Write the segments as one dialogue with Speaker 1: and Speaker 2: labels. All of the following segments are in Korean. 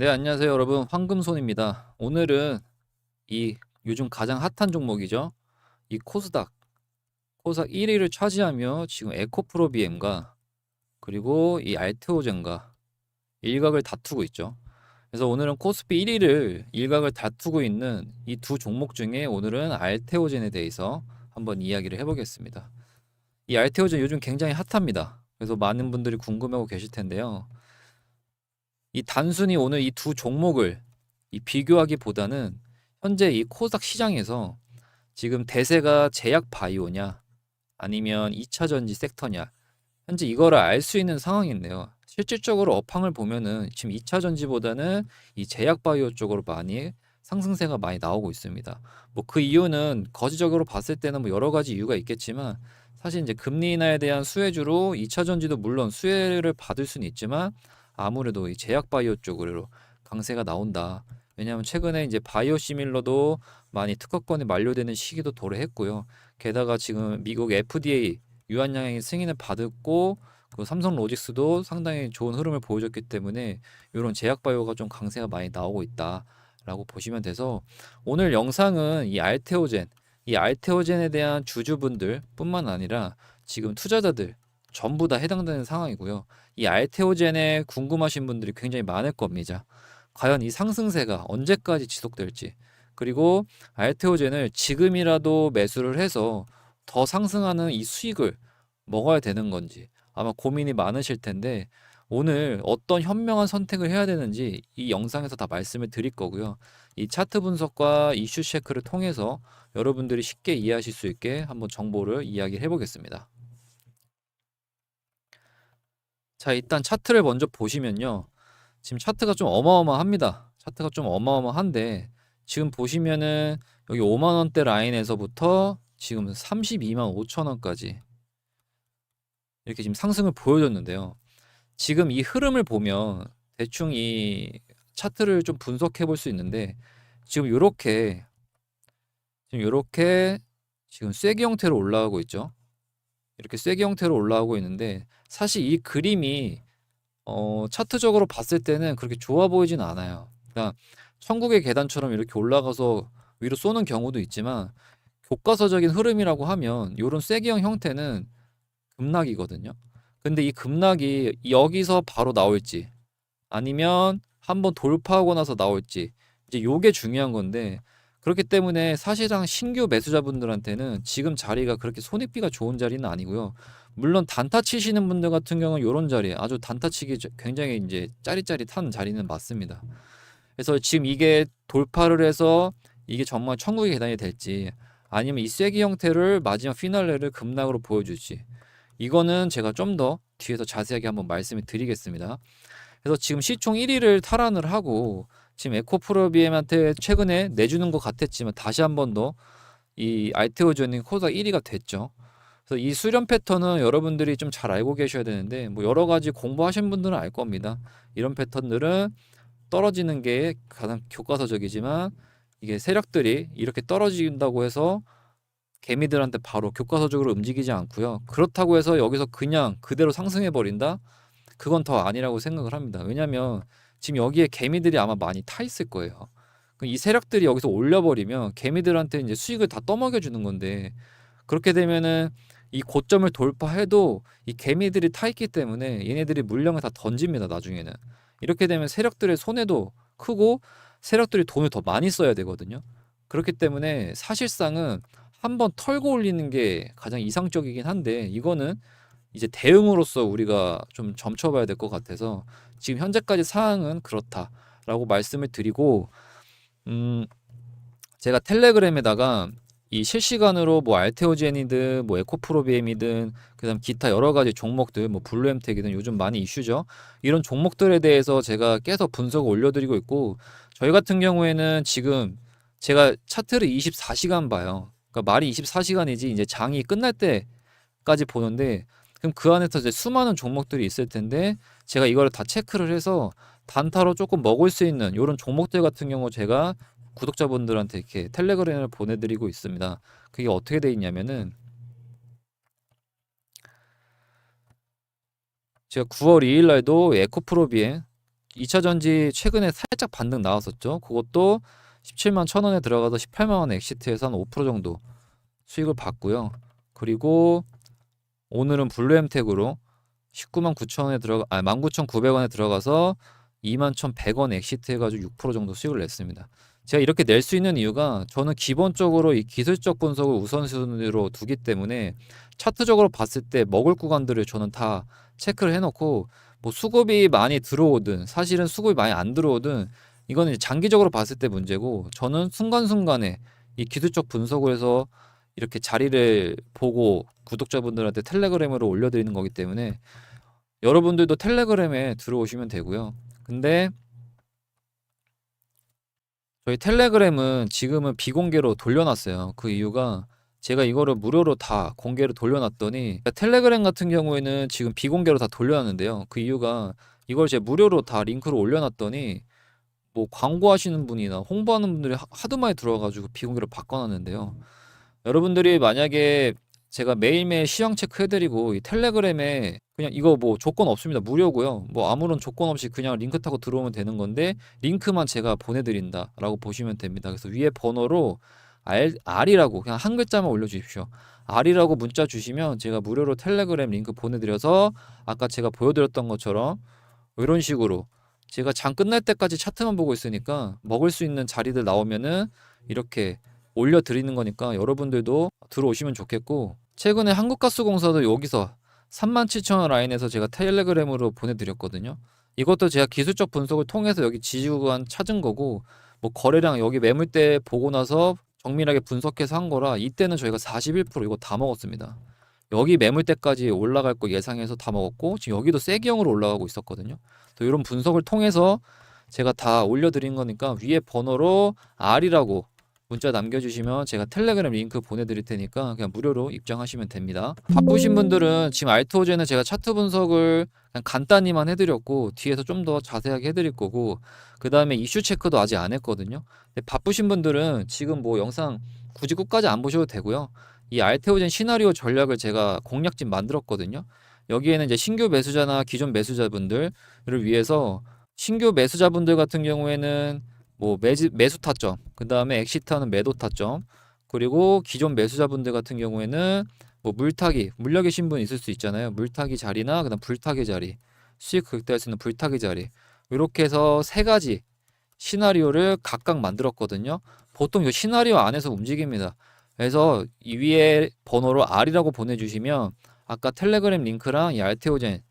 Speaker 1: 네, 안녕하세요, 여러분. 황금손입니다. 오늘은 이 요즘 가장 핫한 종목이죠. 이 코스닥, 코스닥 1위를 차지하며 지금 에코프로 BM과 그리고 이 알테오젠과 일각을 다투고 있죠. 그래서 오늘은 코스피 1위를 일각을 다투고 있는 이 두 종목 중에 오늘은 알테오젠에 대해서 한번 이야기를 해보겠습니다. 이 알테오젠 요즘 굉장히 핫합니다. 그래서 많은 분들이 궁금해하고 계실 텐데요. 이 단순히 오늘 이 두 종목을 이 비교하기보다는 현재 이 코스닥 시장에서 지금 대세가 제약 바이오냐 아니면 2차 전지 섹터냐 현재 이거를 알 수 있는 상황인데요. 실질적으로 업황을 보면은 지금 2차 전지보다는 이 제약 바이오 쪽으로 많이 상승세가 많이 나오고 있습니다. 뭐 그 이유는 거시적으로 봤을 때는 뭐 여러 가지 이유가 있겠지만 사실 이제 금리 인하에 대한 수혜주로 2차 전지도 물론 수혜를 받을 수는 있지만 아무래도 이 제약 바이오 쪽으로 강세가 나온다. 왜냐하면 최근에 이제 바이오 시밀러도 많이 특허권이 만료되는 시기도 도래했고요. 게다가 지금 미국 FDA 유한양행 승인을 받았고 그 삼성 로직스도 상당히 좋은 흐름을 보여줬기 때문에 이런 제약 바이오가 좀 강세가 많이 나오고 있다라고 보시면 돼서 오늘 영상은 이 알테오젠 이 알테오젠에 대한 주주분들뿐만 아니라 지금 투자자들 전부 다 해당되는 상황이고요. 이 알테오젠에 궁금하신 분들이 굉장히 많을 겁니다. 과연 이 상승세가 언제까지 지속될지 그리고 알테오젠을 지금이라도 매수를 해서 더 상승하는 이 수익을 먹어야 되는 건지 아마 고민이 많으실 텐데 오늘 어떤 현명한 선택을 해야 되는지 이 영상에서 다 말씀을 드릴 거고요. 이 차트 분석과 이슈 체크를 통해서 여러분들이 쉽게 이해하실 수 있게 한번 정보를 이야기해 보겠습니다. 자, 일단 차트를 먼저 보시면요. 지금 차트가 좀 어마어마합니다. 차트가 좀 어마어마한데 지금 보시면은 여기 5만 원대 라인에서부터 지금 32만 5천 원까지 이렇게 지금 상승을 보여줬는데요. 지금 이 흐름을 보면 대충 이 차트를 좀 분석해 볼 수 있는데 지금 요렇게 지금 요렇게 지금 쐐기 형태로 올라가고 있죠. 이렇게 쐐기 형태로 올라오고 있는데 사실 이 그림이 어, 차트적으로 봤을 때는 그렇게 좋아 보이진 않아요. 그러니까 천국의 계단처럼 이렇게 올라가서 위로 쏘는 경우도 있지만 교과서적인 흐름이라고 하면 이런 쐐기형 형태는 급락이거든요. 근데 이 급락이 여기서 바로 나올지 아니면 한번 돌파하고 나서 나올지 이제 요게 중요한 건데 그렇기 때문에 사실상 신규 매수자분들한테는 지금 자리가 그렇게 손익비가 좋은 자리는 아니고요. 물론 단타 치시는 분들 같은 경우는 요런 자리 아주 단타 치기 굉장히 이제 짜릿짜릿한 자리는 맞습니다. 그래서 지금 이게 돌파를 해서 이게 정말 천국의 계단이 될지 아니면 이 쐐기 형태를 마지막 피날레를 급락으로 보여줄지 이거는 제가 좀 더 뒤에서 자세하게 한번 말씀을 드리겠습니다. 그래서 지금 시총 1위를 탈환을 하고 지금 에코프로비엠한테 최근에 내주는 것 같았지만 다시 한 번 더 이 알테오전이 코스닥 1위가 됐죠. 그래서 이 수렴 패턴은 여러분들이 좀 잘 알고 계셔야 되는데 뭐 여러 가지 공부하신 분들은 알 겁니다. 이런 패턴들은 떨어지는 게 가장 교과서적이지만 이게 세력들이 이렇게 떨어진다고 해서 개미들한테 바로 교과서적으로 움직이지 않고요. 그렇다고 해서 여기서 그냥 그대로 상승해 버린다? 그건 더 아니라고 생각을 합니다. 왜냐하면 지금 여기에 개미들이 아마 많이 타 있을 거예요. 이 세력들이 여기서 올려버리면 개미들한테 이제 수익을 다 떠먹여 주는 건데 그렇게 되면은 이 고점을 돌파해도 이 개미들이 타 있기 때문에 얘네들이 물량을 다 던집니다. 나중에는 이렇게 되면 세력들의 손해도 크고 세력들이 돈을 더 많이 써야 되거든요. 그렇기 때문에 사실상은 한번 털고 올리는 게 가장 이상적이긴 한데 이거는 이제 대응으로서 우리가 좀 점쳐봐야 될 것 같아서 지금 현재까지 사항은 그렇다라고 말씀을 드리고 음 제가 텔레그램에다가 이 실시간으로 뭐 알테오젠이든 뭐 에코프로비엠이든 그다음 기타 여러 가지 종목들 뭐 블루엠텍이든 요즘 많이 이슈죠. 이런 종목들에 대해서 제가 계속 분석을 올려드리고 있고 저희 같은 경우에는 지금 제가 차트를 24시간 봐요. 그러니까 말이 24시간이지 이제 장이 끝날 때까지 보는데 그럼 그 안에서 이제 수많은 종목들이 있을 텐데 제가 이거를 다 체크를 해서 단타로 조금 먹을 수 있는 이런 종목들 같은 경우 제가 구독자분들한테 이렇게 텔레그램을 보내드리고 있습니다. 그게 어떻게 돼 있냐면은 제가 9월 2일 날도 에코프로비에 2차 전지 최근에 살짝 반등 나왔었죠. 그것도 17만 1천 원에 들어가서 18만 원 엑시트에서 한 5% 정도 수익을 봤고요. 그리고 오늘은 블루엠텍으로 19만 9천 원에 들어가 아 19,900원에 들어가서 2만 1,100원 엑시트 해가지고 6% 정도 수익을 냈습니다. 제가 이렇게 낼 수 있는 이유가 저는 기본적으로 이 기술적 분석을 우선순위로 두기 때문에 차트적으로 봤을 때 먹을 구간들을 저는 다 체크를 해놓고 뭐 수급이 많이 들어오든 사실은 수급이 많이 안 들어오든 이거는 장기적으로 봤을 때 문제고 저는 순간순간에 이 기술적 분석을 해서 이렇게 자리를 보고 구독자분들한테 텔레그램으로 올려드리는 거기 때문에 여러분들도 텔레그램에 들어오시면 되고요. 근데 저희 텔레그램은 지금은 비공개로 돌려놨어요. 그 이유가 제가 이거를 무료로 다 공개로 돌려놨더니 그러니까 텔레그램 같은 경우에는 지금 비공개로 다 돌려놨는데요. 그 이유가 이걸 제가 무료로 다 링크로 올려놨더니 뭐 광고하시는 분이나 홍보하는 분들이 하- 하도 많이 들어와가지고 비공개로 바꿔놨는데요. 여러분들이 만약에 제가 매일매일 시황 체크 해드리고 이 텔레그램에 그냥 이거 뭐 조건 없습니다. 무료고요. 뭐 아무런 조건 없이 그냥 링크 타고 들어오면 되는 건데 링크만 제가 보내드린다라고 보시면 됩니다. 그래서 위에 번호로 R, R이라고 그냥 한 글자만 올려주십시오. R이라고 문자 주시면 제가 무료로 텔레그램 링크 보내드려서 아까 제가 보여드렸던 것처럼 이런 식으로 제가 장 끝날 때까지 차트만 보고 있으니까 먹을 수 있는 자리들 나오면은 이렇게 올려드리는 거니까 여러분들도 들어오시면 좋겠고 최근에 한국가스공사도 여기서 37,000원 라인에서 제가 텔레그램으로 보내드렸거든요. 이것도 제가 기술적 분석을 통해서 여기 지지구간 찾은 거고 뭐 거래량 여기 매물대 보고 나서 정밀하게 분석해서 한 거라 이때는 저희가 41% 이거 다 먹었습니다. 여기 매물대까지 올라갈 거 예상해서 다 먹었고 지금 여기도 세기형으로 올라가고 있었거든요. 또 이런 분석을 통해서 제가 다 올려드린 거니까 위에 번호로 R이라고 문자 남겨주시면 제가 텔레그램 링크 보내드릴 테니까 그냥 무료로 입장하시면 됩니다. 바쁘신 분들은 지금 알토제는 제가 차트 분석을 그냥 간단히만 해드렸고 뒤에서 좀 더 자세하게 해드릴 거고 그 다음에 이슈 체크도 아직 안 했거든요. 바쁘신 분들은 지금 뭐 영상 굳이 끝까지 안 보셔도 되고요. 이 알테오젠 시나리오 전략을 제가 공략집 만들었거든요. 여기에는 이제 신규 매수자나 기존 매수자분들을 위해서 신규 매수자분들 같은 경우에는 뭐 매지, 매수 타점, 그 다음에 엑시트하는 매도 타점, 그리고 기존 매수자분들 같은 경우에는 뭐 물타기, 물려 계신 분 있을 수 있잖아요. 물타기 자리나 그다음 불타기 자리, 수익 극대할 수 있는 불타기 자리. 이렇게 해서 세 가지 시나리오를 각각 만들었거든요. 보통 이 시나리오 안에서 움직입니다. 그래서 이 위에 번호로 R이라고 보내주시면 아까 텔레그램 링크랑 이 알테오젠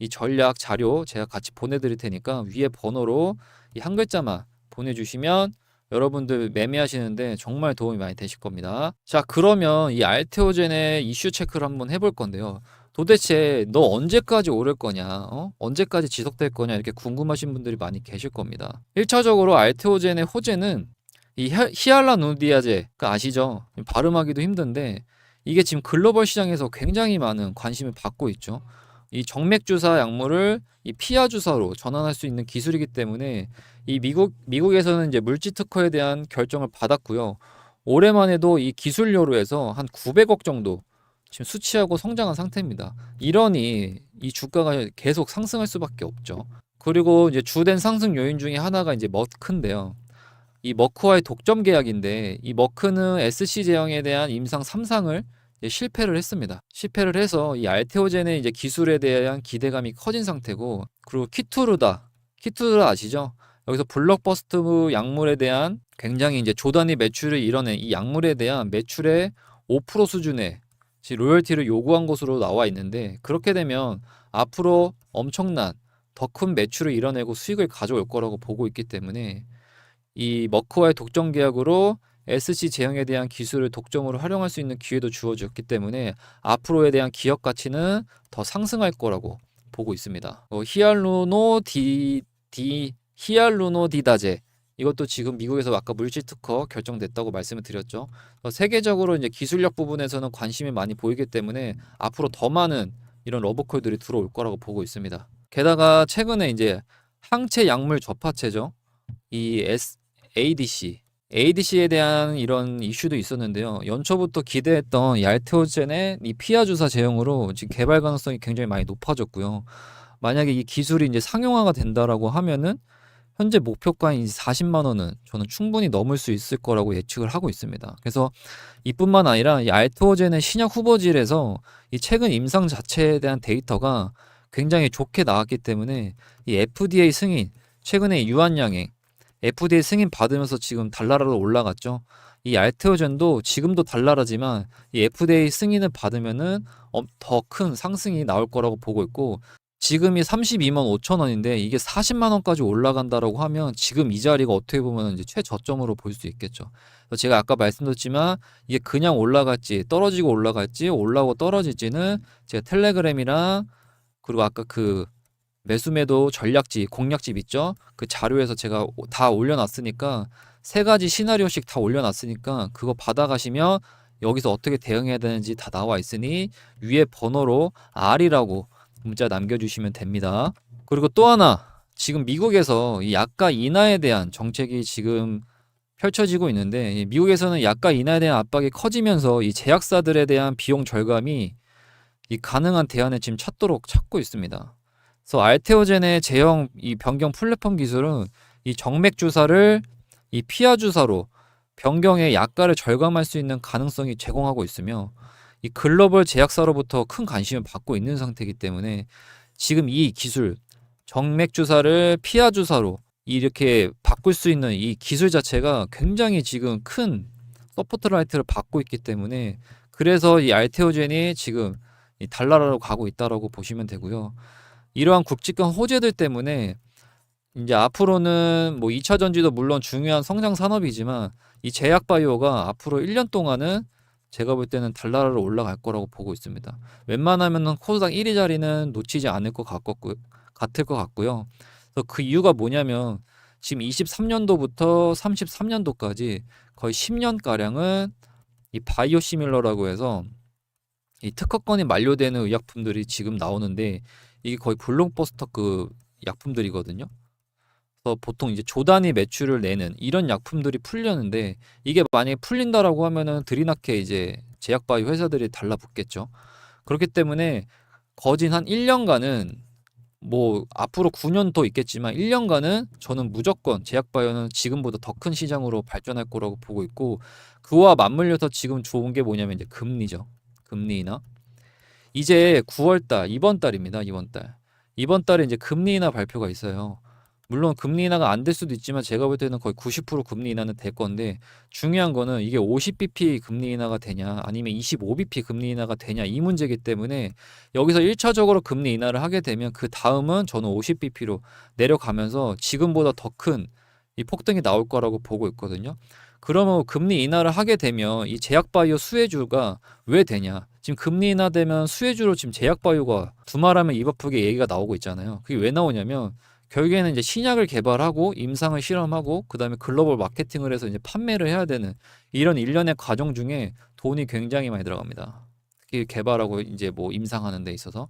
Speaker 1: 이 전략 자료 제가 같이 보내드릴 테니까 위에 번호로 이 한 글자만 보내주시면 여러분들 매매하시는데 정말 도움이 많이 되실 겁니다. 자, 그러면 이 알테오젠의 이슈 체크를 한번 해볼 건데요. 도대체 너 언제까지 오를 거냐, 어? 언제까지 지속될 거냐 이렇게 궁금하신 분들이 많이 계실 겁니다. 1차적으로 알테오젠의 호재는 이 히- 히알라누디아제가 아시죠? 발음하기도 힘든데 이게 지금 글로벌 시장에서 굉장히 많은 관심을 받고 있죠. 이 정맥 주사 약물을 이 피하 주사로 전환할 수 있는 기술이기 때문에 이 미국 미국에서는 이제 물질 특허에 대한 결정을 받았고요. 올해만 해도 이 기술료로 해서 한 900억 정도 지금 수치하고 성장한 상태입니다. 이러니 이 주가가 계속 상승할 수밖에 없죠. 그리고 이제 주된 상승 요인 중에 하나가 이제 머크인데요. 이 머크와의 독점 계약인데 이 머크는 SC 제형에 대한 임상 3상을 이제 실패를 했습니다. 실패를 해서 이 알테오젠의 이제 기술에 대한 기대감이 커진 상태고 그리고 키투르다 키투르다 아시죠? 여기서 블록버스터 약물에 대한 굉장히 이제 조단위 매출을 이뤄낸 이 약물에 대한 매출의 5% 수준의 로열티를 요구한 것으로 나와 있는데 그렇게 되면 앞으로 엄청난 더 큰 매출을 이뤄내고 수익을 가져올 거라고 보고 있기 때문에 이 머크와의 독점 계약으로 SC 제형에 대한 기술을 독점으로 활용할 수 있는 기회도 주어졌기 때문에 앞으로에 대한 기업 가치는 더 상승할 거라고 보고 있습니다. 어, 히알루노 디, 디 히알루노 디다제 이것도 지금 미국에서 아까 물질 특허 결정됐다고 말씀을 드렸죠. 어, 세계적으로 이제 기술력 부분에서는 관심이 많이 보이기 때문에 앞으로 더 많은 이런 러브콜들이 들어올 거라고 보고 있습니다. 게다가 최근에 이제 항체 약물 접합체죠. 이 S, ADC, ADC에 대한 이런 이슈도 있었는데요. 연초부터 기대했던 이 알테오젠의 이 피하 주사 제형으로 지금 개발 가능성이 굉장히 많이 높아졌고요. 만약에 이 기술이 이제 상용화가 된다라고 하면은 현재 목표가인 40만 원은 저는 충분히 넘을 수 있을 거라고 예측을 하고 있습니다. 그래서 이뿐만 아니라 이 알토젠의 신약 후보질에서 이 최근 임상 자체에 대한 데이터가 굉장히 좋게 나왔기 때문에 이 FDA 승인 최근에 유한양행 FDA 승인 받으면서 지금 달나라로 올라갔죠. 이 알테오젠도 지금도 달나라지만 이 FDA 승인을 받으면은 더 큰 상승이 나올 거라고 보고 있고 지금이 32만 5천 원인데 이게 40만 원까지 올라간다라고 하면 지금 이 자리가 어떻게 보면 이제 최저점으로 볼 수 있겠죠. 제가 아까 말씀드렸지만 이게 그냥 올라갈지 떨어지고 올라갈지 올라오고 떨어질지는 제가 텔레그램이랑 그리고 아까 그 매수매도 전략지 공략집 있죠. 그 자료에서 제가 오- 다 올려놨으니까 세 가지 시나리오씩 다 올려놨으니까 그거 받아가시면 여기서 어떻게 대응해야 되는지 다 나와 있으니 위에 번호로 R이라고 문자 남겨주시면 됩니다. 그리고 또 하나 지금 미국에서 이 약가 인하에 대한 정책이 지금 펼쳐지고 있는데 이 미국에서는 약가 인하에 대한 압박이 커지면서 이 제약사들에 대한 비용 절감이 이 가능한 대안을 지금 찾도록 찾고 있습니다. 그래서 알테오젠의 제형 이 변경 플랫폼 기술은 이 정맥 주사를 이 피하 주사로 변경의 약가를 절감할 수 있는 가능성이 제공하고 있으며 이 글로벌 제약사로부터 큰 관심을 받고 있는 상태이기 때문에 지금 이 기술 정맥 주사를 피하 주사로 이렇게 바꿀 수 있는 이 기술 자체가 굉장히 지금 큰 서포트라이트를 받고 있기 때문에 그래서 이 알테오젠이 지금 이 달나라로 가고 있다라고 보시면 되고요. 이러한 굵직한 호재들 때문에 이제 앞으로는 뭐 2차 전지도 물론 중요한 성장 산업이지만 이 제약 바이오가 앞으로 1년 동안은 제가 볼 때는 달나라로 올라갈 거라고 보고 있습니다. 웬만하면은 코스닥 1위 자리는 놓치지 않을 것 같고 같을 것 같고요. 그래서 그 이유가 뭐냐면 지금 23년도부터 33년도까지 거의 10년 가량은 이 바이오 시밀러라고 해서 이 특허권이 만료되는 의약품들이 지금 나오는데 이게 거의 블록버스터급 약품들이거든요. 그래서 보통 이제 조 단위 매출을 내는 이런 약품들이 풀렸는데 이게 만약에 풀린다라고 하면은 들이나게 이제 제약바이오 회사들이 달라붙겠죠. 그렇기 때문에 거진 한 1년간은 뭐 앞으로 9년 더 있겠지만 1년간은 저는 무조건 제약바이오는 지금보다 더 큰 시장으로 발전할 거라고 보고 있고 그와 맞물려서 지금 좋은 게 뭐냐면 이제 금리죠. 금리 인하. 이제 9월 달, 이번 달입니다. 이번 달. 이번 달에 이제 금리 인하 발표가 있어요. 물론 금리 인하가 안 될 수도 있지만 제가 볼 때는 거의 90% 금리 인하는 될 건데 중요한 거는 이게 50bp 금리 인하가 되냐 아니면 25bp 금리 인하가 되냐 이 문제이기 때문에 여기서 1차적으로 금리 인하를 하게 되면 그 다음은 저는 50bp로 내려가면서 지금보다 더 큰 이 폭등이 나올 거라고 보고 있거든요. 그러면 금리 인하를 하게 되면 이 제약바이오 수혜주가 왜 되냐? 지금 금리 인하되면 수혜주로 지금 제약바이오가 두말하면 입 아프게 얘기가 나오고 있잖아요. 그게 왜 나오냐면 결국에는 이제 신약을 개발하고 임상을 실험하고 그다음에 글로벌 마케팅을 해서 이제 판매를 해야 되는 이런 일련의 과정 중에 돈이 굉장히 많이 들어갑니다. 특히 개발하고 이제 뭐 임상하는 데 있어서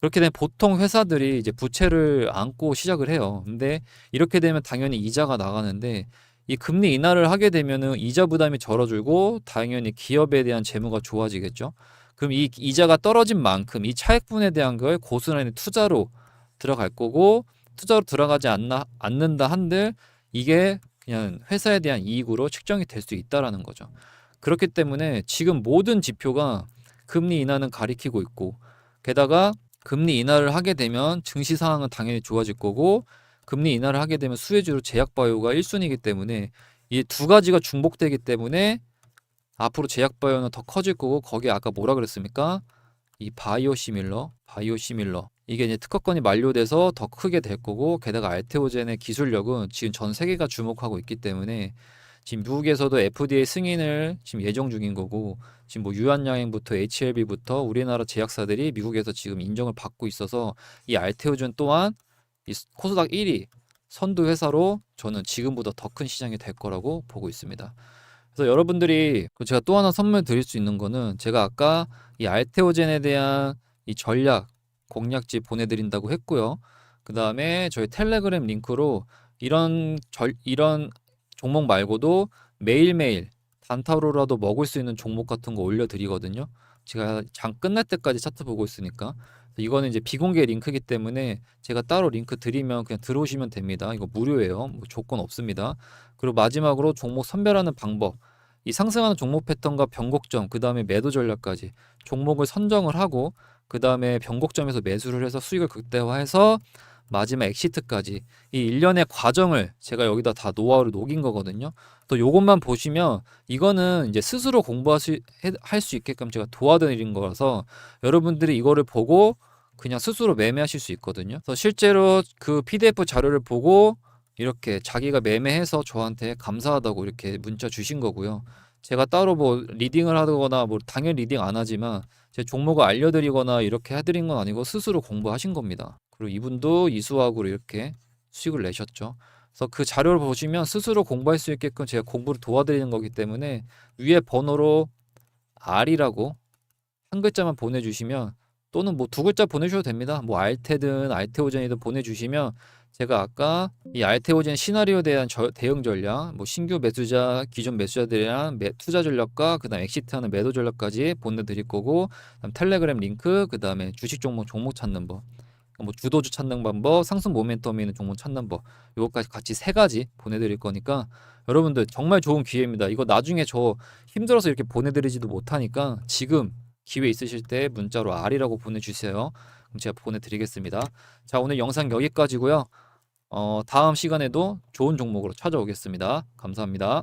Speaker 1: 그렇게 되면 보통 회사들이 이제 부채를 안고 시작을 해요. 근데 이렇게 되면 당연히 이자가 나가는데 이 금리 인하를 하게 되면은 이자 부담이 줄어들고 당연히 기업에 대한 재무가 좋아지겠죠. 그럼 이 이자가 떨어진 만큼 이 차액분에 대한 걸 고스란히 투자로 들어갈 거고 투자로 들어가지 않나 않는다 한들 이게 그냥 회사에 대한 이익으로 측정이 될 수 있다라는 거죠. 그렇기 때문에 지금 모든 지표가 금리 인하는 가리키고 있고 게다가 금리 인하를 하게 되면 증시 상황은 당연히 좋아질 거고 금리 인하를 하게 되면 수혜주로 제약바이오가 1순위이기 때문에 이 두 가지가 중복되기 때문에 앞으로 제약바이오는 더 커질 거고 거기에 아까 뭐라 그랬습니까? 이 바이오 시밀러, 바이오 시밀러 이게 이제 특허권이 만료돼서 더 크게 될 거고 게다가 알테오젠의 기술력은 지금 전 세계가 주목하고 있기 때문에 지금 미국에서도 FDA 승인을 지금 예정 중인 거고 지금 뭐 유한양행부터 HLB부터 우리나라 제약사들이 미국에서 지금 인정을 받고 있어서 이 알테오젠 또한 이 코스닥 1위 선두 회사로 저는 지금보다 더 큰 시장이 될 거라고 보고 있습니다. 그래서 여러분들이 그 제가 또 하나 선물 드릴 수 있는 거는 제가 아까 이 알테오젠에 대한 이 전략 공략지 보내드린다고 했고요. 그 다음에 저희 텔레그램 링크로 이런 절, 이런 종목 말고도 매일매일 단타로라도 먹을 수 있는 종목 같은 거 올려드리거든요. 제가 장 끝날 때까지 차트 보고 있으니까. 이거는 이제 비공개 링크이기 때문에 제가 따로 링크 드리면 그냥 들어오시면 됩니다. 이거 무료예요. 뭐 조건 없습니다. 그리고 마지막으로 종목 선별하는 방법. 이 상승하는 종목 패턴과 변곡점, 그 다음에 매도 전략까지 종목을 선정을 하고 그 다음에 변곡점에서 매수를 해서 수익을 극대화해서 마지막 엑시트까지 이 일련의 과정을 제가 여기다 다 노하우를 녹인 거거든요. 또 요것만 보시면 이거는 이제 스스로 공부할 수 있게끔 제가 도와드린 거라서 여러분들이 이거를 보고 그냥 스스로 매매하실 수 있거든요. 그래서 실제로 그 PDF 자료를 보고 이렇게 자기가 매매해서 저한테 감사하다고 이렇게 문자 주신 거고요. 제가 따로 뭐 리딩을 하거나 뭐 당연히 리딩 안 하지만 제 종목을 알려드리거나 이렇게 해드린 건 아니고 스스로 공부하신 겁니다. 그리고 이분도 이수학으로 이렇게 수익을 내셨죠. 그래서 그 자료를 보시면 스스로 공부할 수 있게끔 제가 공부를 도와드리는 거기 때문에 위에 번호로 R이라고 한 글자만 보내주시면 또는 뭐 두 글자 보내주셔도 됩니다. 뭐 알테든 알테오젠이든 보내주시면 제가 아까 이 알테오젠 시나리오에 대한 저- 대응 전략, 뭐 신규 매수자, 기존 매수자들이랑 매, 투자 전략과 그다음 엑시트하는 매도 전략까지 보내드릴 거고, 그다음 텔레그램 링크, 그다음에 주식 종목 종목 찾는 법, 뭐 주도주 찾는 방법, 상승 모멘텀이 있는 종목 찾는 법, 요거까지 같이 세 가지 보내드릴 거니까 여러분들 정말 좋은 기회입니다. 이거 나중에 저 힘들어서 이렇게 보내드리지도 못하니까 지금 기회 있으실 때 문자로 R이라고 보내주세요. 그럼 제가 보내드리겠습니다. 자 오늘 영상 여기까지고요. 어, 다음 시간에도 좋은 종목으로 찾아오겠습니다. 감사합니다.